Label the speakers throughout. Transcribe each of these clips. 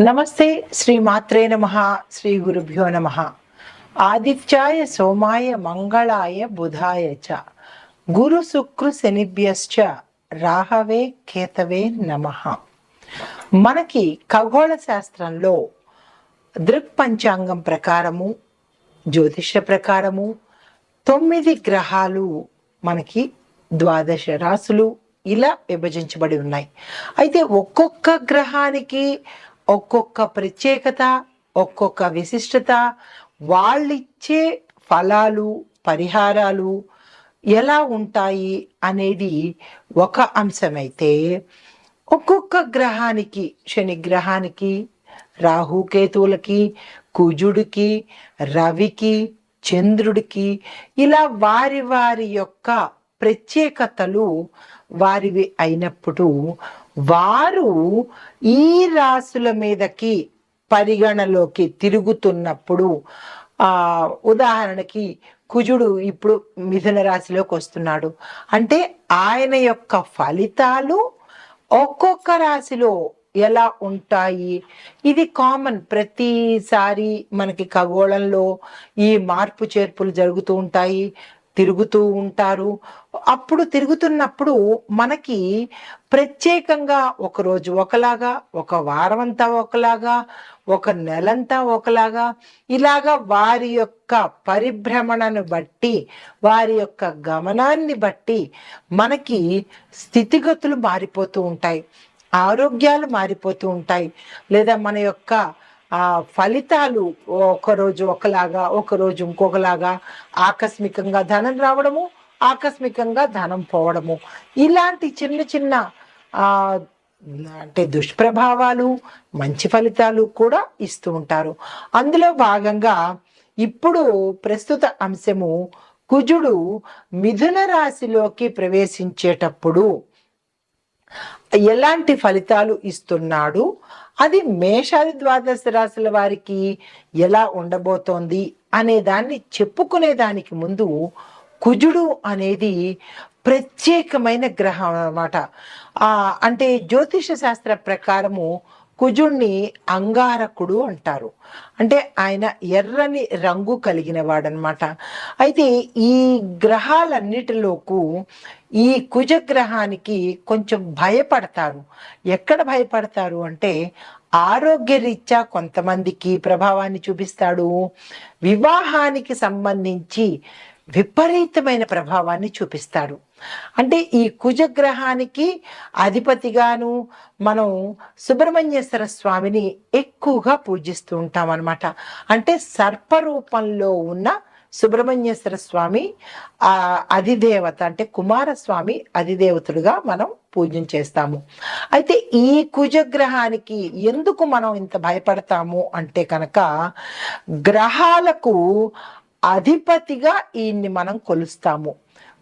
Speaker 1: నమస్తే శ్రీ మాత్రే నమ శ్రీ గురుభ్యో నమ. ఆదిత్యాయ సోమాయ మంగళాయ బుధాయ చ. గురు శుక్రు శనిభ్యశ్చ. రాహవే కేతవే నమ. మనకి ఖగోళ శాస్త్రంలో దృక్ పంచాంగం ప్రకారము జ్యోతిష ప్రకారము తొమ్మిది గ్రహాలు మనకి ద్వాదశ రాసులు ఇలా విభజించబడి ఉన్నాయి. అయితే ఒక్కొక్క గ్రహానికి ఒక్కొక్క ప్రత్యేకత ఒక్కొక్క విశిష్టత వాళ్ళిచ్చే ఫలాలు పరిహారాలు ఎలా ఉంటాయి అనేది ఒక అంశమైతే ఒక్కొక్క గ్రహానికి శని గ్రహానికి రాహుకేతువులకి కుజుడికి రవికి చంద్రుడికి ఇలా వారి వారి యొక్క ప్రత్యేకతలు వారివి అయినప్పుడు వారు ఈ రాసుల మీదకి పరిగణలోకి తిరుగుతున్నప్పుడు ఆ ఉదాహరణకి కుజుడు ఇప్పుడు మిథున రాశిలోకి వస్తున్నాడు. అంటే ఆయన యొక్క ఫలితాలు ఒక్కొక్క రాశిలో ఎలా ఉంటాయి? ఇది కామన్. ప్రతిసారి మనకి ఖగోళంలో ఈ మార్పు చేర్పులు జరుగుతూ ఉంటాయి తిరుగుతూ ఉంటారు. అప్పుడు తిరుగుతున్నప్పుడు మనకి ప్రత్యేకంగా ఒకరోజు ఒకలాగా ఒక వారం అంతా ఒకలాగా ఒక నెలంతా ఒకలాగా ఇలాగా వారి యొక్క పరిభ్రమణను బట్టి వారి యొక్క గమనాన్ని బట్టి మనకి స్థితిగతులు మారిపోతూ ఉంటాయి. ఆరోగ్యాలు మారిపోతూ ఉంటాయి. లేదా మన యొక్క ఆ ఫలితాలు ఒకరోజు ఒకలాగా ఒకరోజు ఇంకొకలాగా ఆకస్మికంగా ధనం రావడము ఆకస్మికంగా ధనం పోవడము. ఇలాంటి చిన్న చిన్న అంటే దుష్ప్రభావాలు మంచి ఫలితాలు కూడా ఇస్తూ ఉంటారు. అందులో భాగంగా ఇప్పుడు ప్రస్తుత అంశము కుజుడు మిథున రాశిలోకి ప్రవేశించేటప్పుడు ఎలాంటి ఫలితాలు ఇస్తున్నాడు? అది మేషాది ద్వాదశ రాశుల వారికి ఎలా ఉండబోతోంది? అనే దాన్ని చెప్పుకునే దానికి ముందు కుజుడు అనేది ప్రత్యేకమైన గ్రహం అనమాట అంటే జ్యోతిష శాస్త్ర ప్రకారము కుజుణ్ణి అంగారకుడు అంటారు. అంటే ఆయన ఎర్రని రంగు కలిగిన వాడనమాట అయితే ఈ గ్రహాలన్నిటిలోకు ఈ కుజగ్రహానికి కొంచెం భయపడతారు. ఎక్కడ భయపడతారు అంటే ఆరోగ్యరీత్యా కొంతమందికి ప్రభావాన్ని చూపిస్తాడు. వివాహానికి సంబంధించి విపరీతమైన ప్రభావాన్ని చూపిస్తాడు. అంటే ఈ కుజగ్రహానికి అధిపతిగాను మనం సుబ్రహ్మణ్యేశ్వర స్వామిని ఎక్కువగా పూజిస్తూ ఉంటాం అనమాట అంటే సర్పరూపంలో ఉన్న సుబ్రహ్మణ్యేశ్వర స్వామి ఆ అధిదేవత అంటే కుమారస్వామి అధిదేవతుడుగా మనం పూజన చేస్తాము. అయితే ఈ కుజగ్రహానికి ఎందుకు మనం ఇంత భయపడతాము అంటే కనుక గ్రహాలకు అధిపతిగా ఈయన్ని మనం కొలుస్తాము.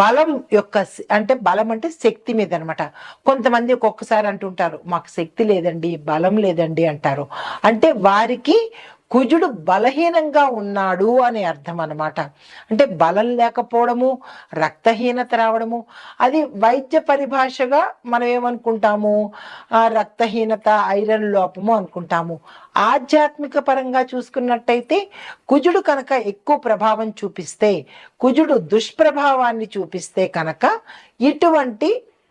Speaker 1: బలం యొక్క అంటే బలం అంటే శక్తి మీద అనమాట కొంతమంది ఒక్కొక్కసారి అంటుంటారు మాకు శక్తి లేదండి బలం లేదండి అంటారు. అంటే వారికి కుజుడు బలహీనంగా ఉన్నాడు అనే అర్థం అనమాట అంటే బలం లేకపోవడము రక్తహీనత రావడము అది వైద్య పరిభాషగా మనం ఏమనుకుంటాము? రక్తహీనత ఐరన్ లోపము అనుకుంటాము. ఆధ్యాత్మిక పరంగా చూసుకున్నట్టయితే కుజుడు కనుక ఎక్కువ ప్రభావం చూపిస్తే కుజుడు దుష్ప్రభావాన్ని చూపిస్తే కనుక ఇటువంటి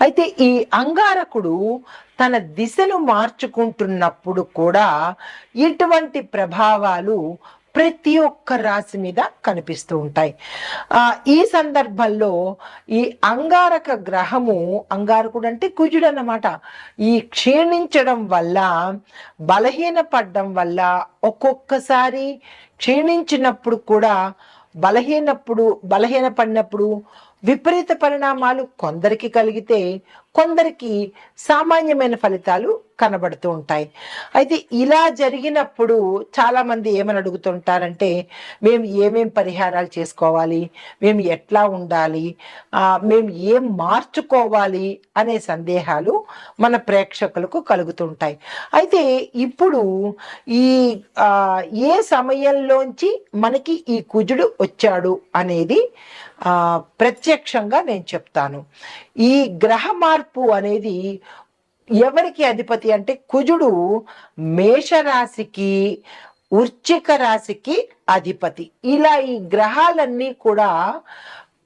Speaker 1: అయితే ఈ అంగారకుడు తన దిశను మార్చుకుంటున్నప్పుడు కూడా ఇటువంటి ప్రభావాలు ప్రతి ఒక్క రాశి మీద కనిపిస్తూ ఉంటాయి. ఈ సందర్భంలో ఈ అంగారక గ్రహము అంగారకుడు అంటే కుజుడు అన్నమాట ఈ క్షీణించడం వల్ల బలహీనపడడం వల్ల ఒక్కొక్కసారి క్షీణించినప్పుడు కూడా బలహీనప్పుడు బలహీనపడినప్పుడు విపరీత పరిణామాలు కొందరికి కలిగితే కొందరికి సామాన్యమైన ఫలితాలు కనబడుతూ ఉంటాయి. అయితే ఇలా జరిగినప్పుడు చాలామంది ఏమని అడుగుతుంటారంటే మేము ఏమేం పరిహారాలు చేసుకోవాలి? మేము ఎట్లా ఉండాలి? మేము ఏం మార్చుకోవాలి? అనే సందేహాలు మన ప్రేక్షకులకు కలుగుతుంటాయి అయితే ఇప్పుడు ఈ ఏ సమయంలోంచి మనకి ఈ కుజుడు వచ్చాడు అనేది ప్రత్యక్షంగా నేను చెప్తాను. ఈ గ్రహ మార్పు అనేది ఎవరికి అధిపతి అంటే కుజుడు మేషరాశికి ఉర్చిక రాశికి అధిపతి. ఇలా ఈ గ్రహాలన్నీ కూడా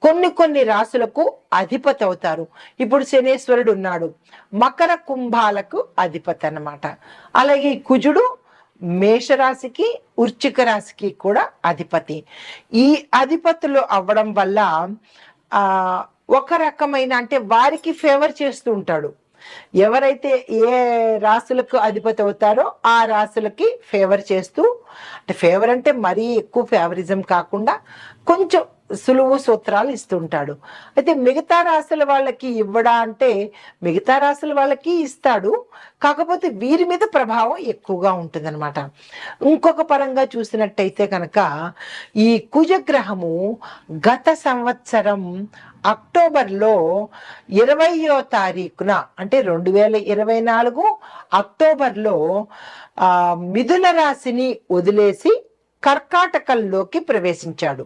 Speaker 1: కొన్ని కొన్ని రాశులకు అధిపతి అవుతారు. ఇప్పుడు శనేశ్వరుడు ఉన్నాడు. మకర కుంభాలకు అధిపతి అన్నమాట. అలాగే కుజుడు మేషరాశికి ఉర్చిక రాశికి కూడా అధిపతి. ఈ అధిపతులు అవ్వడం వల్ల ఒక రకమైన అంటే వారికి ఫేవర్ చేస్తూ ఉంటాడు. ఎవరైతే ఏ రాశులకు అధిపతి అవుతారో ఆ రాశులకి ఫేవర్ చేస్తూ అంటే ఫేవర్ అంటే మరీ ఎక్కువ ఫేవరిజం కాకుండా కొంచెం సులువు సూత్రాలు ఇస్తుంటాడు. అయితే మిగతా రాశుల వాళ్ళకి ఇవ్వడా అంటే మిగతా రాశుల వాళ్ళకి ఇస్తాడు. కాకపోతే వీరి మీద ప్రభావం ఎక్కువగా ఉంటుందన్నమాట. ఇంకొక పరంగా చూసినట్టయితే కనుక ఈ కుజగ్రహము గత సంవత్సరం అక్టోబర్లో ఇరవయో తారీఖున అంటే రెండు వేల ఇరవై నాలుగు అక్టోబర్లో మిథున రాశిని వదిలేసి కర్కాటకంలోకి ప్రవేశించాడు.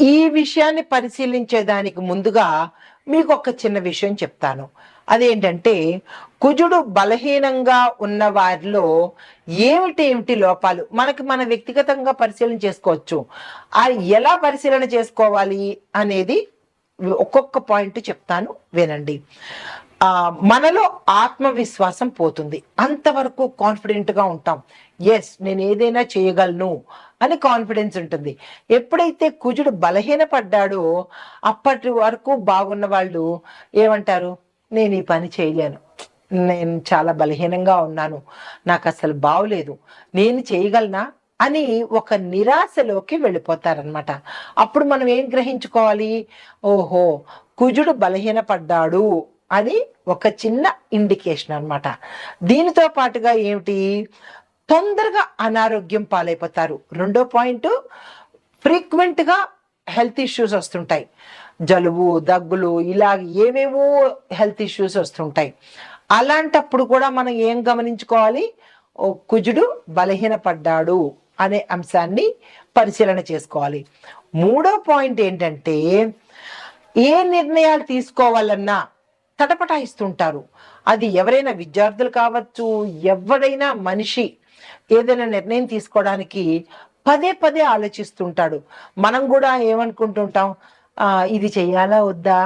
Speaker 1: ఈ విషయాన్ని పరిశీలించేదానికి ముందుగా మీకు ఒక చిన్న విషయం చెప్తాను. అదేంటంటే కుజుడు బలహీనంగా ఉన్న వారిలో ఏమిటి ఏమిటి లోపాలు? మనకి మన వ్యక్తిగతంగా పరిశీలన చేసుకోవచ్చు. ఆ ఎలా పరిశీలన చేసుకోవాలి అనేది ఒక్కొక్క పాయింట్ చెప్తాను వినండి. మనలో ఆత్మవిశ్వాసం పోతుంది. అంతవరకు కాన్ఫిడెంట్గా ఉంటాం. ఎస్ నేను ఏదైనా చేయగలను. అని కాన్ఫిడెన్స్ ఉంటుంది. ఎప్పుడైతే కుజుడు బలహీనపడ్డాడో అప్పటి వరకు బాగున్న వాళ్ళు ఏమంటారు? నేను ఈ పని చేయలేను. నేను చాలా బలహీనంగా ఉన్నాను. నాకు అసలు బాగులేదు నేను చేయగలనా? అని ఒక నిరాశలోకి వెళ్ళిపోతారనమాట అప్పుడు మనం ఏం గ్రహించుకోవాలి? ఓహో కుజుడు బలహీనపడ్డాడు అని ఒక చిన్న ఇండికేషన్ అనమాట దీనితో పాటుగా ఏమిటి? తొందరగా అనారోగ్యం పాలైపోతారు. రెండో పాయింట్ ఫ్రీక్వెంట్గా హెల్త్ ఇష్యూస్ వస్తుంటాయి. జలుబు దగ్గులు ఇలా ఏవేవో హెల్త్ ఇష్యూస్ వస్తుంటాయి. అలాంటప్పుడు కూడా మనం ఏం గమనించుకోవాలి? ఓ కుజుడు బలహీనపడ్డాడు అనే అంశాన్ని పరిశీలన చేసుకోవాలి. మూడో పాయింట్ ఏంటంటే ఏ నిర్ణయాలు తీసుకోవాలన్నా తటపటాయిస్తుంటారు. అది ఎవరైనా విద్యార్థులు కావచ్చు ఎవరైనా మనిషి ఏదైనా నిర్ణయం తీసుకోవడానికి పదే పదే ఆలోచిస్తుంటాడు. మనం కూడా ఏమనుకుంటుంటాం? ఇది చెయ్యాలా? వద్దా?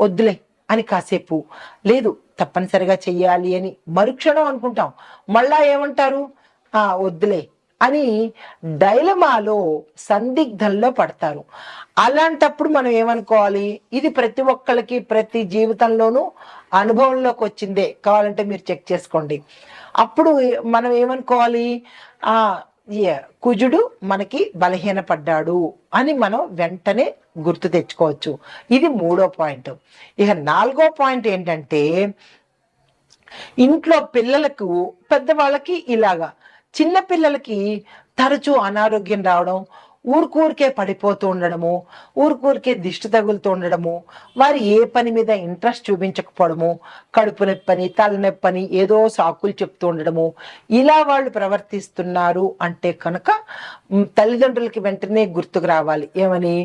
Speaker 1: వద్దులే అని కాసేపు. లేదు తప్పనిసరిగా చెయ్యాలి అని మరుక్షణం అనుకుంటాం. మళ్ళా ఏమంటారు? వద్దులే అని డైలమాలో సందిగ్ధంలో పడతారు. అలాంటప్పుడు మనం ఏమనుకోవాలి? ఇది ప్రతి ఒక్కళ్ళకి ప్రతి జీవితంలోనూ అనుభవంలోకి వచ్చిందే. కావాలంటే మీరు చెక్ చేసుకోండి. అప్పుడు మనం ఏమనుకోవాలి? ఆ కుజుడు మనకి బలహీనపడ్డాడు అని మనం వెంటనే గుర్తు తెచ్చుకోవచ్చు. ఇది మూడో పాయింట్. ఇక నాలుగో పాయింట్ ఏంటంటే ఇంట్లో పిల్లలకు పెద్దవాళ్ళకి ఇలాగా చిన్నపిల్లలకి తరచూ అనారోగ్యం రావడం ఊరికూరికే పడిపోతూ ఉండడము ఊరికూరికే దిష్టి తగులుతూ ఉండడము వారు ఏ పని మీద ఇంట్రెస్ట్ చూపించకపోవడము కడుపు నొప్పని తలనొప్పని ఏదో సాకులు చెప్తూ ఉండడము ఇలా వాళ్ళు ప్రవర్తిస్తున్నారు అంటే కనుక తల్లిదండ్రులకి వెంటనే గుర్తుకు రావాలి. ఏమని?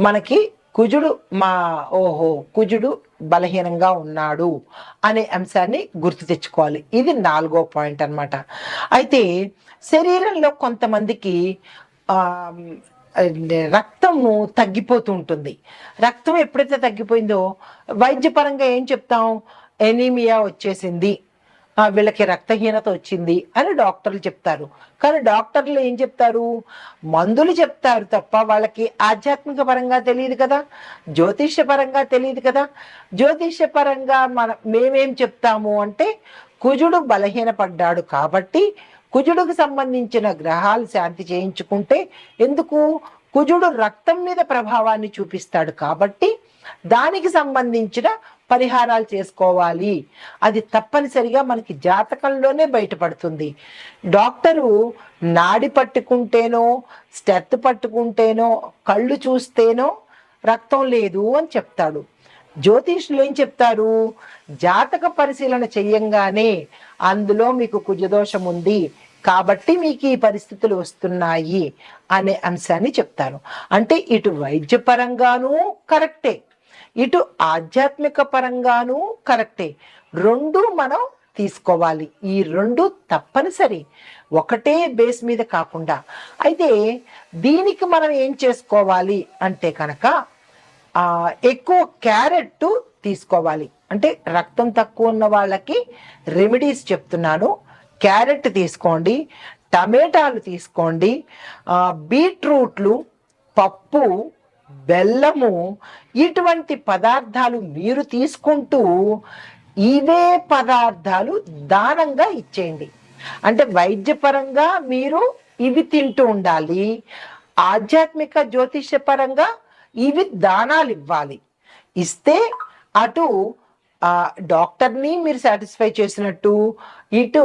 Speaker 1: మనకి కుజుడు మా ఓహో కుజుడు బలహీనంగా ఉన్నాడు అనే అంశాన్ని గుర్తు తెచ్చుకోవాలి. ఇది నాలుగో పాయింట్ అన్నమాట. అయితే శరీరంలో కొంతమందికి రక్తము తగ్గిపోతూ ఉంటుంది. రక్తం ఎప్పుడైతే తగ్గిపోయిందో వైద్యపరంగా ఏం చెప్తాం? ఎనీమియా వచ్చేసింది. వీళ్ళకి రక్తహీనత వచ్చింది అని డాక్టర్లు చెప్తారు. కానీ డాక్టర్లు ఏం చెప్తారు? మందులు చెప్తారు తప్ప వాళ్ళకి ఆధ్యాత్మిక పరంగా తెలియదు కదా? జ్యోతిష్య పరంగా తెలియదు కదా? జ్యోతిష్య పరంగా మన మేమేం చెప్తాము అంటే కుజుడు బలహీనపడ్డాడు కాబట్టి కుజుడుకు సంబంధించిన గ్రహాలు శాంతి చేయించుకుంటే ఎందుకు? కుజుడు రక్తం మీద ప్రభావాన్ని చూపిస్తాడు కాబట్టి దానికి సంబంధించిన పరిహారాలు చేసుకోవాలి. అది తప్పనిసరిగా మనకి జాతకంలోనే బయటపడుతుంది. డాక్టరు నాడి పట్టుకుంటేనో స్టెత్ పట్టుకుంటేనో కళ్ళు చూస్తేనో రక్తం లేదు అని చెప్తాడు. జ్యోతిష్యులు ఏం చెప్తారు? జాతక పరిశీలన చెయ్యంగానే అందులో మీకు కుజదోషం ఉంది. కాబట్టి మీకు ఈ పరిస్థితులు వస్తున్నాయి అనే అంశాన్ని చెప్తారు. అంటే ఇటు వైద్యపరంగానూ కరెక్టే. ఇటు ఆధ్యాత్మిక పరంగానూ కరెక్టే. రెండు మనం తీసుకోవాలి. ఈ రెండు తప్పనిసరి. ఒకటే బేస్ మీద కాకుండా. అయితే దీనికి మనం ఏం చేసుకోవాలి అంటే కనుక ఎక్కువ క్యారెట్ తీసుకోవాలి. అంటే రక్తం తక్కువ ఉన్న వాళ్ళకి రెమెడీస్ చెప్తున్నాను. క్యారెట్ తీసుకోండి టమాటాలు తీసుకోండి బీట్రూట్లు పప్పు బెల్లము ఇటువంటి పదార్థాలు మీరు తీసుకుంటూ ఇవే పదార్థాలు దానంగా ఇచ్చేయండి. అంటే వైద్యపరంగా మీరు ఇవి తింటూ ఉండాలి. ఆధ్యాత్మిక జ్యోతిషపరంగా ఇవి దానాలు ఇవ్వాలి. ఇస్తే అటు డాక్టర్ని మీరు సాటిస్ఫై చేసినట్టు ఇటు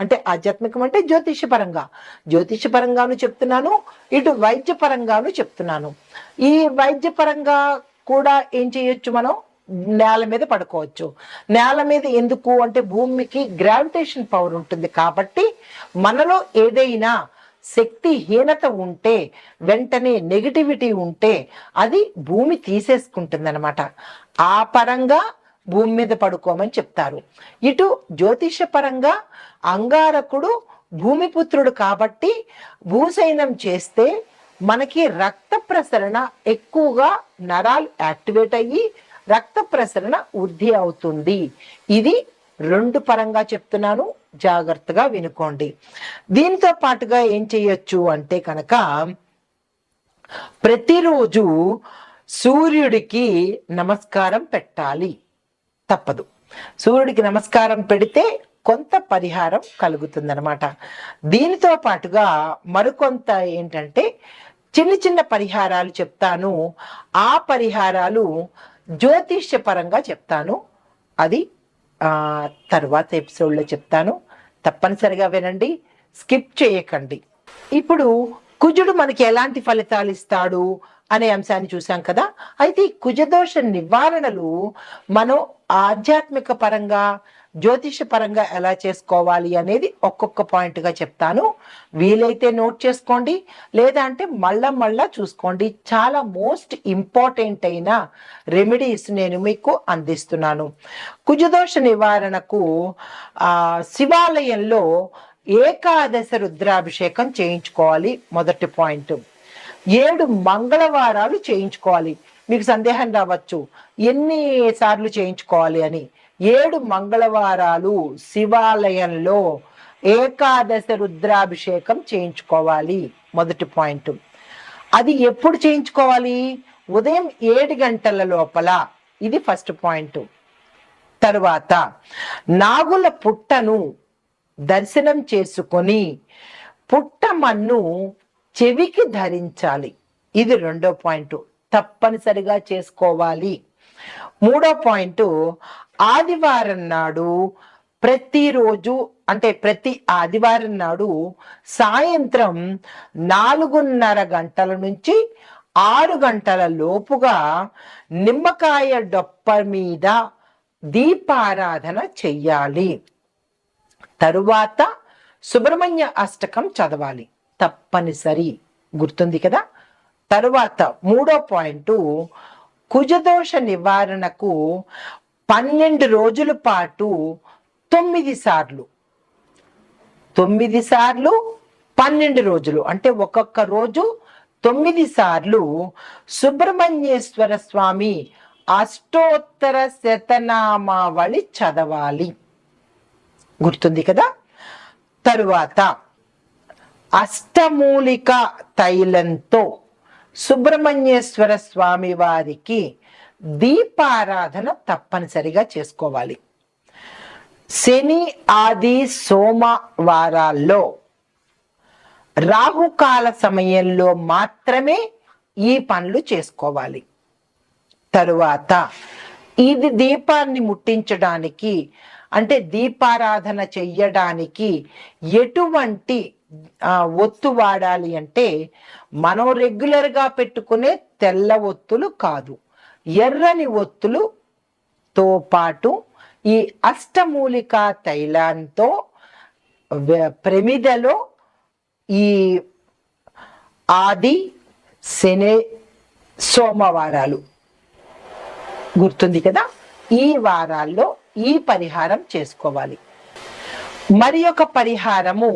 Speaker 1: అంటే ఆధ్యాత్మికం అంటే జ్యోతిషపరంగా జ్యోతిషపరంగాను చెప్తున్నాను ఇటు వైద్యపరంగాను చెప్తున్నాను. ఈ వైద్యపరంగా కూడా ఏం చేయొచ్చు మనం? నేల మీద పడుకోవచ్చు. నేల మీద ఎందుకు? అంటే భూమికి గ్రావిటేషన్ పవర్ ఉంటుంది కాబట్టి మనలో ఏదైనా శక్తి హీనత ఉంటే వెంటనే నెగిటివిటీ ఉంటే అది భూమి తీసేసుకుంటుంది అనమాట ఆ పరంగా భూమి మీద పడుకోమని చెప్తారు. ఇటు జ్యోతిష పరంగా అంగారకుడు భూమిపుత్రుడు కాబట్టి భూసైనం చేస్తే మనకి రక్త ప్రసరణ ఎక్కువగా నరాలు యాక్టివేట్ అయ్యి రక్త ప్రసరణ వృద్ధి అవుతుంది. ఇది రెండు పరంగా చెప్తున్నాను. జాగ్రత్తగా వినుకోండి. దీంతో పాటుగా ఏం చేయొచ్చు అంటే కనుక ప్రతిరోజు సూర్యుడికి నమస్కారం పెట్టాలి. తప్పదు. సూర్యుడికి నమస్కారం పెడితే కొంత పరిహారం కలుగుతుందనమాట దీనితో పాటుగా మరికొంత ఏంటంటే చిన్న చిన్న పరిహారాలు చెప్తాను. ఆ పరిహారాలు జ్యోతిష్యపరంగా చెప్తాను. అది తర్వాత ఎపిసోడ్లో చెప్తాను. తప్పనిసరిగా వినండి. స్కిప్ చేయకండి. ఇప్పుడు కుజుడు మనకి ఎలాంటి ఫలితాలు ఇస్తాడు అనే అంశాన్ని చూసాం కదా. అయితే ఈ కుజదోష నివారణలు మనం ఆధ్యాత్మిక పరంగా జ్యోతిష పరంగా ఎలా చేసుకోవాలి అనేది ఒక్కొక్క పాయింట్గా చెప్తాను. వీలైతే నోట్ చేసుకోండి. లేదా అంటే మళ్ళా మళ్ళా చూసుకోండి. చాలా మోస్ట్ ఇంపార్టెంట్ అయిన రెమెడీస్ నేను మీకు అందిస్తున్నాను. కుజదోష నివారణకు శివాలయంలో ఏకాదశ రుద్రాభిషేకం చేయించుకోవాలి. మొదటి పాయింట్. ఏడు మంగళవారాలు చేయించుకోవాలి. మీకు సందేహం రావచ్చు. ఎన్ని సార్లు చేయించుకోవాలి అని. ఏడు మంగళవారాలు శివాలయంలో ఏకాదశ రుద్రాభిషేకం చేయించుకోవాలి. మొదటి పాయింట్. అది ఎప్పుడు చేయించుకోవాలి? ఉదయం ఏడు గంటల లోపల. ఇది ఫస్ట్ పాయింట్. తరువాత నాగుల పుట్టను దర్శనం చేసుకొని పుట్టమన్ను చెవికి ధరించాలి. ఇది రెండో పాయింట్. తప్పనిసరిగా చేసుకోవాలి. మూడో పాయింట్ ఆదివారం నాడు ప్రతిరోజు అంటే ప్రతి ఆదివారం నాడు సాయంత్రం నాలుగున్నర గంటల నుంచి ఆరు గంటల లోపుగా నిమ్మకాయ డొప్ప మీద దీపారాధన చెయ్యాలి. తరువాత సుబ్రహ్మణ్య అష్టకం చదవాలి. తప్పనిసరి. గుర్తుంది కదా? తరువాత మూడో పాయింట్. కుజదోష నివారణకు పన్నెండు రోజుల పాటు తొమ్మిది సార్లు. తొమ్మిది సార్లు పన్నెండు రోజులు. అంటే ఒక్కొక్క రోజు తొమ్మిది సార్లు సుబ్రహ్మణ్యేశ్వర స్వామి అష్టోత్తర శతనామావళి చదవాలి. గుర్తుంది కదా? తరువాత అష్టమూలిక తైలంతో సుబ్రహ్మణ్యేశ్వర స్వామి వారికి దీపారాధన తప్పనిసరిగా చేసుకోవాలి. శని ఆది సోమవారాల్లో రాహుకాల సమయంలో మాత్రమే ఈ పనులు చేసుకోవాలి. తరువాత ఇది దీపాన్ని ముట్టించడానికి అంటే దీపారాధన చెయ్యడానికి ఎటువంటి ఒత్తు వాడాలి అంటే మనం రెగ్యులర్గా పెట్టుకునే తెల్ల ఒత్తులు కాదు. ఎర్రని ఒత్తులుతో పాటు ఈ అష్టమూలిక తైలంతో ప్రమిదలో ఈ ఆది శని సోమవారాలు. గుర్తుంది కదా? ఈ వారాల్లో ఈ పరిహారం చేసుకోవాలి. మరి ఒక పరిహారము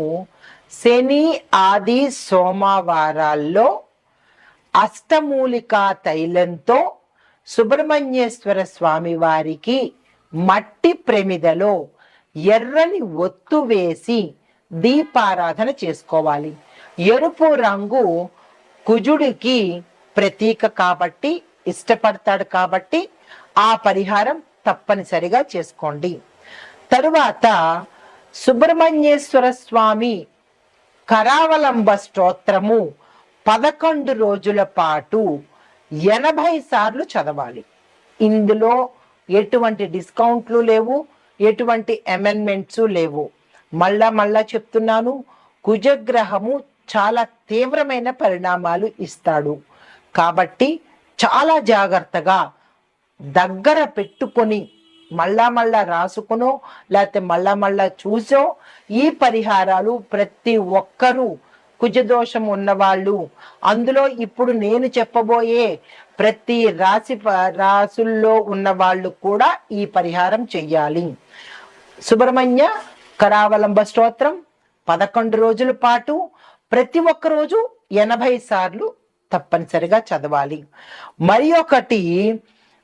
Speaker 1: శని ఆది సోమవారాల్లో అష్టమూలిక తైలంతో సుబ్రహ్మణ్యేశ్వర స్వామి వారికి మట్టి ప్రమిదలో ఎర్రని ఒత్తు వేసి దీపారాధన చేసుకోవాలి. ఎరుపు రంగు కుజుడికి ప్రతీక కాబట్టి ఇష్టపడతాడు కాబట్టి ఆ పరిహారం తప్పనిసరిగా చేసుకోండి. తరువాత సుబ్రహ్మణ్యేశ్వర స్వామి కరావలంబ స్తోత్రము పదకొండు రోజుల పాటు ఎనభై సార్లు చదవాలి. ఇందులో ఎటువంటి డిస్కౌంట్లు లేవు ఎటువంటి అమెండ్మెంట్స్ లేవు. మళ్ళా మళ్ళా చెప్తున్నాను కుజగ్రహము చాలా తీవ్రమైన పరిణామాలు ఇస్తాడు. కాబట్టి చాలా జాగ్రత్తగా దగ్గర పెట్టుకొని మళ్ళా మళ్ళా రాసుకునో లేకపోతే మళ్ళా మళ్ళా చూసో ఈ పరిహారాలు ప్రతి ఒక్కరూ కుజదోషం ఉన్నవాళ్ళు. అందులో ఇప్పుడు నేను చెప్పబోయే ప్రతి రాశి రాసుల్లో ఉన్న వాళ్ళు కూడా ఈ పరిహారం చెయ్యాలి. సుబ్రహ్మణ్య కరావలంబ స్తోత్రం పదకొండు రోజుల పాటు ప్రతి ఒక్క రోజు ఎనభై సార్లు తప్పనిసరిగా చదవాలి. మరి ఒకటి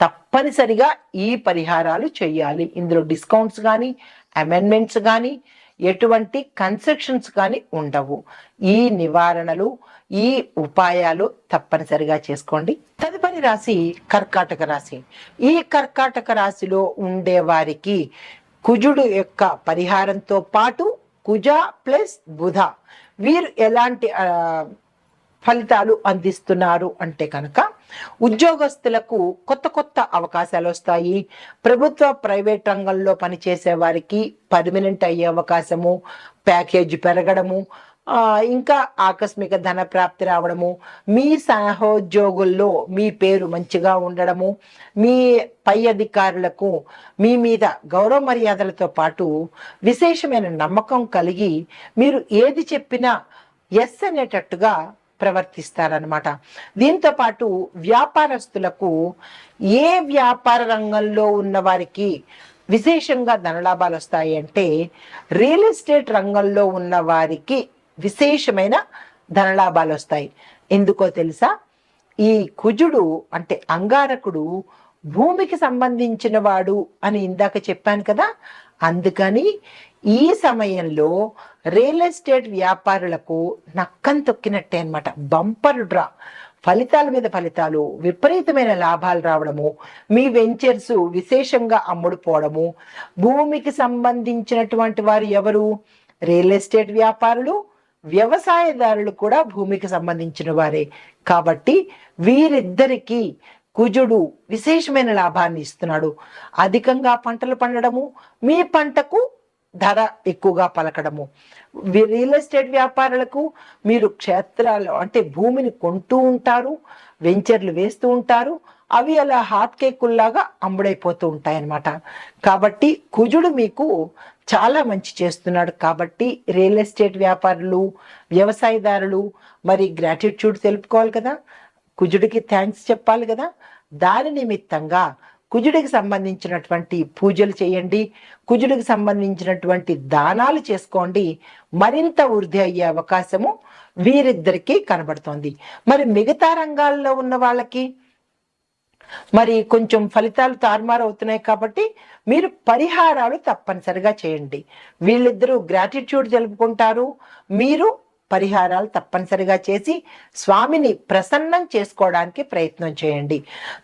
Speaker 1: తప్పనిసరిగా ఈ పరిహారాలు చేయాలి. ఇందులో డిస్కౌంట్స్ కానీ అమెండ్మెంట్స్ కానీ ఎటువంటి కన్స్ట్రక్షన్స్ కానీ ఉండవు. ఈ నివారణలు ఈ ఉపాయాలు తప్పనిసరిగా చేసుకోండి. తదుపరి రాశి కర్కాటక రాశి. ఈ కర్కాటక రాశిలో ఉండే వారికి కుజుడు యొక్క పరిహారంతో పాటు కుజ ప్లస్ బుధ. వీరు ఎలాంటి ఫలితాలు అందిస్తున్నారు అంటే కనుక ఉద్యోగస్తులకు కొత్త కొత్త అవకాశాలు వస్తాయి. ప్రభుత్వ ప్రైవేట్ రంగంలో పనిచేసే వారికి పర్మనెంట్ అయ్యే అవకాశము ప్యాకేజ్ పెరగడము ఇంకా ఆకస్మిక ధన ప్రాప్తి రావడము మీ సహోద్యోగుల్లో మీ పేరు మంచిగా ఉండడము మీ పై అధికారులకు మీ మీద గౌరవ మర్యాదలతో పాటు విశేషమైన నమ్మకం కలిగి మీరు ఏది చెప్పినా ఎస్ అనేటట్టుగా ప్రవర్తిస్తారనమాట దీంతో పాటు వ్యాపారస్తులకు ఏ వ్యాపార రంగంలో ఉన్న వారికి విశేషంగా ధనలాభాలు వస్తాయి అంటే రియల్ ఎస్టేట్ రంగంలో ఉన్న వారికి విశేషమైన ధనలాభాలు వస్తాయి. ఎందుకో తెలుసా? ఈ కుజుడు అంటే అంగారకుడు భూమికి సంబంధించిన వాడు అని ఇందాక చెప్పాను కదా అందుకని ఈ సమయంలో రియల్ ఎస్టేట్ వ్యాపారులకు నక్కం తొక్కినట్టే అనమాట బంపర్ డ్రా. ఫలితాల మీద ఫలితాలు విపరీతమైన లాభాలు రావడము మీ వెంచర్స్ విశేషంగా అమ్ముడుపోవడము భూమికి సంబంధించినటువంటి వారు ఎవరు? రియల్ ఎస్టేట్ వ్యాపారులు వ్యవసాయదారులు కూడా భూమికి సంబంధించిన వారే. కాబట్టి వీరిద్దరికీ కుజుడు విశేషమైన లాభాన్ని ఇస్తున్నాడు. అధికంగా పంటలు పండడము మీ పంటకు ధర ఎక్కువగా పలకడము. రియల్ ఎస్టేట్ వ్యాపారులకు మీరు క్షేత్రాలు అంటే భూమిని కొంటూ ఉంటారు వెంచర్లు వేస్తూ ఉంటారు అవి అలా హాట్ కేకుల్లాగా అమ్ముడైపోతూ ఉంటాయన్నమాట. కాబట్టి కుజుడు మీకు చాలా మంచి చేస్తున్నాడు. కాబట్టి రియల్ ఎస్టేట్ వ్యాపారులు వ్యవసాయదారులు మరి గ్రాటిట్యూడ్ తెలుపుకోవాలి కదా. కుజుడికి థ్యాంక్స్ చెప్పాలి కదా? దాని నిమిత్తంగా కుజుడికి సంబంధించినటువంటి పూజలు చేయండి. కుజుడికి సంబంధించినటువంటి దానాలు చేసుకోండి. మరింత వృద్ధి అయ్యే అవకాశము వీరిద్దరికీ కనబడుతోంది. మరి మిగతా రంగాల్లో ఉన్న వాళ్ళకి? మరి కొంచెం ఫలితాలు తారుమారు అవుతున్నాయి కాబట్టి మీరు పరిహారాలు తప్పనిసరిగా చేయండి. వీళ్ళిద్దరూ గ్రాటిట్యూడ్ తెలుపుకుంటారు మీరు పరిహారాలు తప్పనిసరిగా చేసి స్వామిని ప్రసన్నం చేసుకోవడానికి ప్రయత్నం చేయండి.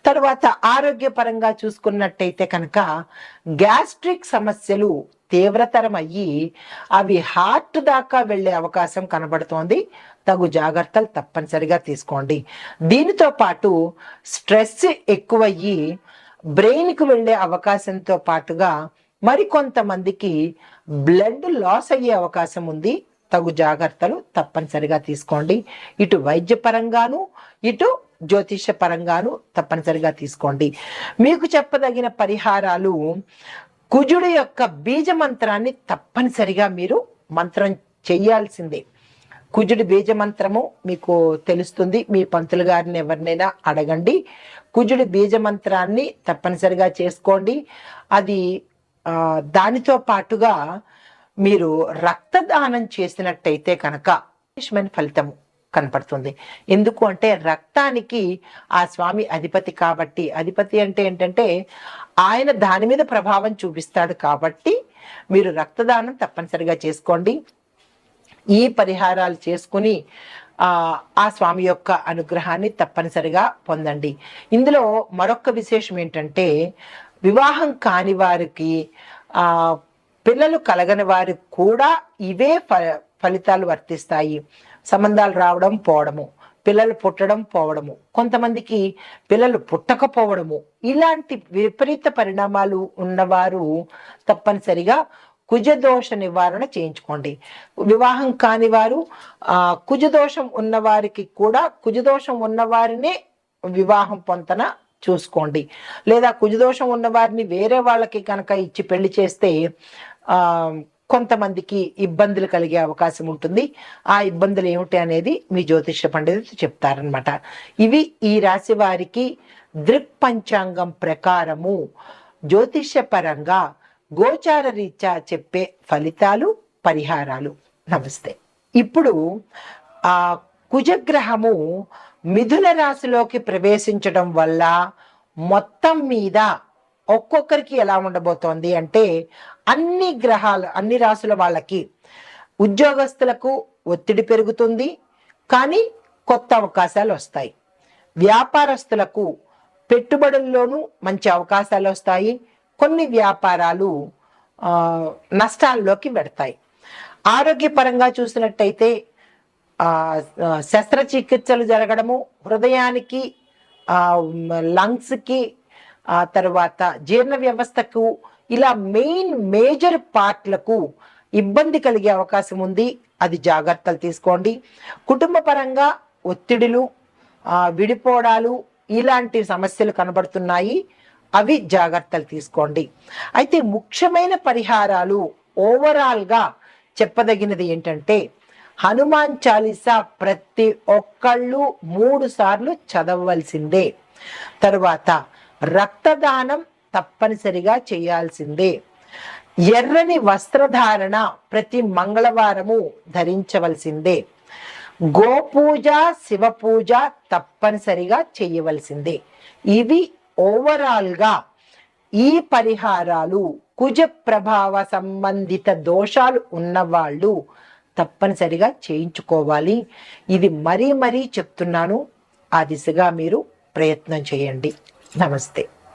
Speaker 1: తర్వాత ఆరోగ్యపరంగా చూసుకున్నట్టయితే కనుక గ్యాస్ట్రిక్ సమస్యలు తీవ్రతరం అయ్యి అవి హార్ట్ దాకా వెళ్ళే అవకాశం కనబడుతోంది. తగు జాగ్రత్తలు తప్పనిసరిగా తీసుకోండి. దీనితో పాటు స్ట్రెస్ ఎక్కువయ్యి బ్రెయిన్కి వెళ్ళే అవకాశంతో పాటుగా మరికొంతమందికి బ్లడ్ లాస్ అయ్యే అవకాశం ఉంది. తగు జాగ్రత్తలు తప్పనిసరిగా తీసుకోండి. ఇటు వైద్యపరంగాను ఇటు జ్యోతిష పరంగాను తప్పనిసరిగా తీసుకోండి. మీకు చెప్పదగిన పరిహారాలు కుజుడు యొక్క బీజ మంత్రాన్ని తప్పనిసరిగా మీరు మంత్రం చెయ్యాల్సిందే కుజుడి బీజ మంత్రము మీకు తెలుస్తుంది. మీ పంతులు గారిని ఎవరినైనా అడగండి. కుజుడి బీజ మంత్రాన్ని తప్పనిసరిగా చేసుకోండి. అది దానితో పాటుగా మీరు రక్తదానం చేసినట్టయితే కనుక విశేషమైన ఫలితం కనపడుతుంది. ఎందుకు అంటే రక్తానికి ఆ స్వామి అధిపతి కాబట్టి అధిపతి అంటే ఏంటంటే ఆయన దాని మీద ప్రభావం చూపిస్తాడు కాబట్టి మీరు రక్తదానం తప్పనిసరిగా చేసుకోండి. ఈ పరిహారాలు చేసుకుని ఆ స్వామి యొక్క అనుగ్రహాన్ని తప్పనిసరిగా పొందండి. ఇందులో మరొక విశేషం ఏంటంటే వివాహం కాని వారికి పిల్లలు కలగని వారికి కూడా ఇవే ఫ ఫలితాలు వర్తిస్తాయి. సంబంధాలు రావడం పోవడము పిల్లలు పుట్టడం పోవడము కొంతమందికి పిల్లలు పుట్టకపోవడము ఇలాంటి విపరీత పరిణామాలు ఉన్నవారు తప్పనిసరిగా కుజదోష నివారణ చేయించుకోండి. వివాహం కాని వారు ఆ కుజదోషం ఉన్నవారికి కూడా కుజదోషం ఉన్నవారినే వివాహం పొంతన చూసుకోండి. లేదా కుజదోషం ఉన్నవారిని వేరే వాళ్ళకి కనుక ఇచ్చి పెళ్ళి చేస్తే కొంతమందికి ఇబ్బందులు కలిగే అవకాశం ఉంటుంది. ఆ ఇబ్బందులు ఏమిటి అనేది మీ జ్యోతిష పండితులు చెప్తారనమాట ఇవి ఈ రాశి వారికి దృక్పంచాంగం ప్రకారము జ్యోతిషపరంగా గోచార రీత్యా చెప్పే ఫలితాలు పరిహారాలు. నమస్తే. ఇప్పుడు ఆ కుజగ్రహము మిథున రాశిలోకి ప్రవేశించడం వల్ల మొత్తం మీద ఒక్కొక్కరికి ఎలా ఉండబోతోంది అంటే అన్ని గ్రహాలు అన్ని రాసుల వాళ్ళకి ఉద్యోగస్తులకు ఒత్తిడి పెరుగుతుంది. కానీ కొత్త అవకాశాలు వస్తాయి. వ్యాపారస్తులకు పెట్టుబడుల్లోనూ మంచి అవకాశాలు వస్తాయి. కొన్ని వ్యాపారాలు నష్టాల్లోకి పెడతాయి. ఆరోగ్యపరంగా చూసినట్టయితే శస్త్రచికిత్సలు జరగడము హృదయానికి లంగ్స్కి తర్వాత జీర్ణ వ్యవస్థకు ఇలా మెయిన్ మేజర్ పార్ట్లకు ఇబ్బంది కలిగే అవకాశం ఉంది. అది జాగ్రత్తలు తీసుకోండి. కుటుంబ పరంగా ఒత్తిడులు విడిపోవడాలు ఇలాంటి సమస్యలు కనబడుతున్నాయి. అవి జాగ్రత్తలు తీసుకోండి. అయితే ముఖ్యమైన పరిహారాలు ఓవరాల్గా చెప్పదగినది ఏంటంటే హనుమాన్ చాలీసా ప్రతి ఒక్కళ్ళు మూడు సార్లు చదవవలసిందే. తరువాత రక్తదానం తప్పనిసరిగా చేయాల్సిందే. ఎర్రని వస్త్రధారణ ప్రతి మంగళవారము ధరించవలసిందే. గోపూజ శివ పూజ తప్పనిసరిగా చేయవలసిందే. ఇవి ఓవరాల్గా ఈ పరిహారాలు కుజ ప్రభావ సంబంధిత దోషాలు ఉన్నవాళ్ళు తప్పనిసరిగా చేయించుకోవాలి. ఇది మరీ మరీ చెప్తున్నాను. ఆ దిశగా మీరు ప్రయత్నం చేయండి. నమస్తే.